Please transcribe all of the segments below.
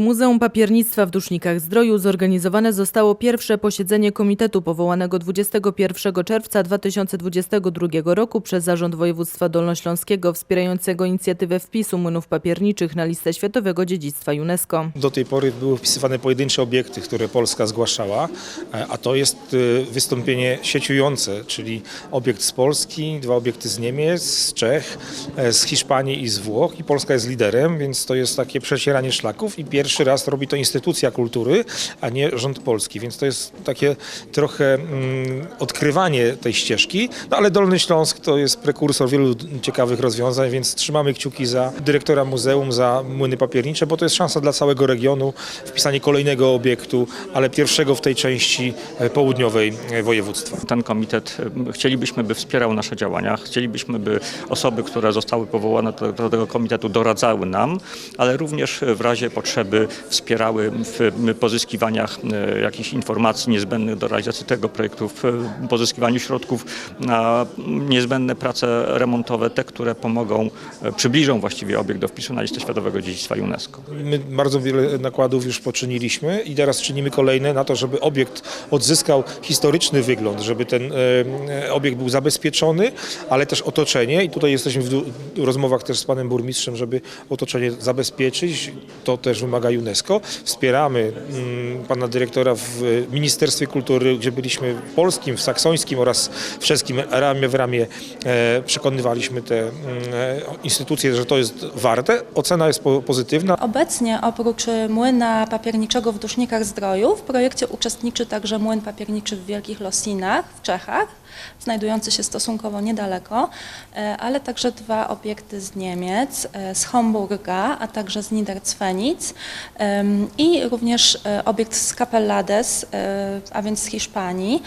Muzeum Papiernictwa w Dusznikach Zdroju zorganizowane zostało pierwsze posiedzenie komitetu powołanego 21 czerwca 2022 roku przez Zarząd Województwa Dolnośląskiego wspierającego inicjatywę wpisu młynów papierniczych na listę Światowego Dziedzictwa UNESCO. Do tej pory były wpisywane pojedyncze obiekty, które Polska zgłaszała, a to jest e, wystąpienie sieciujące, czyli obiekt z Polski, dwa obiekty z Niemiec, z Czech, e, z Hiszpanii i z Włoch i Polska jest liderem, więc to jest takie przecieranie szlaków i pierwszy raz robi to instytucja kultury, a nie rząd polski, więc to jest takie trochę mm, odkrywanie tej ścieżki, no ale Dolny Śląsk to jest prekursor wielu ciekawych rozwiązań, więc trzymamy kciuki za dyrektora muzeum, za młyny papiernicze, bo to jest szansa dla całego regionu, wpisanie kolejnego obiektu, ale pierwszego w tej części e, południowej e, województwa. Ten komitet e, chcielibyśmy, by wspierał nasze działania, chcielibyśmy, by osoby, które zostały powołane do, do tego komitetu doradzały nam, ale również w razie potrzeby wspierały w pozyskiwaniach e, jakichś informacji niezbędnych do realizacji tego projektu, w e, pozyskiwaniu środków na niezbędne prace remontowe, te, które pomogą, e, przybliżą właściwie obiekt do wpisu na listę Światowego Dziedzictwa UNESCO. My bardzo wiele nakładów już poczyniliśmy i teraz czynimy kolejne na to, żeby obiekt odzyskał historyczny wygląd, żeby ten e, obiekt był zabezpieczony, ale też otoczenie i tutaj jesteśmy w rozmowach też z panem burmistrzem, żeby otoczenie zabezpieczyć. To też wymaga UNESCO. Wspieramy mm, pana dyrektora w Ministerstwie Kultury, gdzie byliśmy w polskim, w saksońskim oraz wszystkim ramię w ramię e, przekonywaliśmy te mm, e, instytucje, że to jest warte. Ocena jest po- pozytywna. Obecnie oprócz y, młyna papierniczego w Dusznikach Zdroju w projekcie uczestniczy także młyn papierniczy w Wielkich Losinach w Czechach, znajdujący się stosunkowo niedaleko, e, ale także dwa obiekty z Niemiec, z Homburga, a także z Niedercwenic em, i również e, obiekt z Capellades, e, a więc z Hiszpanii.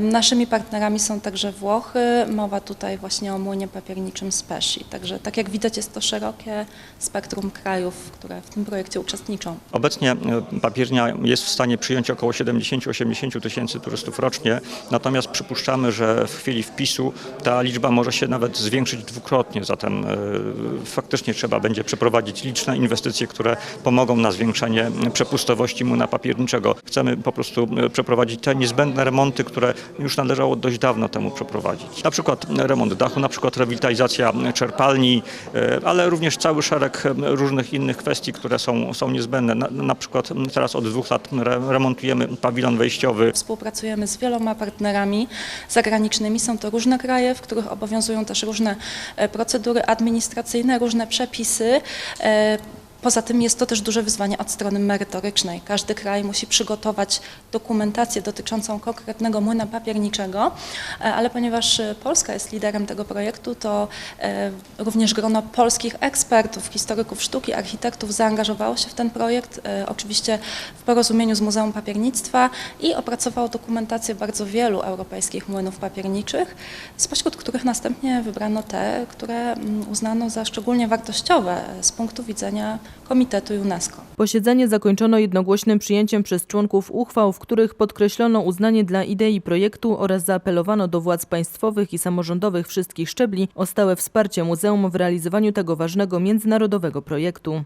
Naszymi partnerami są także Włochy, mowa tutaj właśnie o młynie papierniczym z Pesci. Także tak jak widać jest to szerokie spektrum krajów, które w tym projekcie uczestniczą. Obecnie e, papiernia jest w stanie przyjąć około 70-80 tysięcy turystów rocznie, natomiast przypuszczamy, że w chwili wpisu ta liczba może się nawet zwiększyć dwukrotnie, zatem faktycznie trzeba będzie przeprowadzić liczne inwestycje, które pomogą na zwiększenie przepustowości młyna papierniczego. Chcemy po prostu e, przeprowadzić te niezbędne remonty, które już należało dość dawno temu przeprowadzić. Na przykład remont dachu, na przykład rewitalizacja czerpalni, e, ale również cały szereg e, różnych innych kwestii, które są, są niezbędne. Na, na przykład teraz od dwóch lat re, remontujemy pawilon wejściowy. Współpracujemy z wieloma partnerami zagranicznymi. Są to różne kraje, w których obowiązują też różne e, procedury administracyjne, różne przepisy. Poza tym jest to też duże wyzwanie od strony merytorycznej. Każdy kraj musi przygotować dokumentację dotyczącą konkretnego młyna papierniczego, e, ale ponieważ e, Polska jest liderem tego projektu, to e, również grono polskich ekspertów, historyków sztuki, architektów zaangażowało się w ten projekt, oczywiście w porozumieniu z Muzeum Papiernictwa i opracowało dokumentację bardzo wielu europejskich młynów papierniczych, spośród których następnie wybrano te, które mm, uznano za szczególnie wartościowe z punktu widzenia Komitetu UNESCO. Posiedzenie zakończono jednogłośnym przyjęciem przez członków uchwał, w których podkreślono uznanie dla idei projektu oraz zaapelowano do władz państwowych i samorządowych wszystkich szczebli o stałe wsparcie muzeum w realizowaniu tego ważnego międzynarodowego projektu.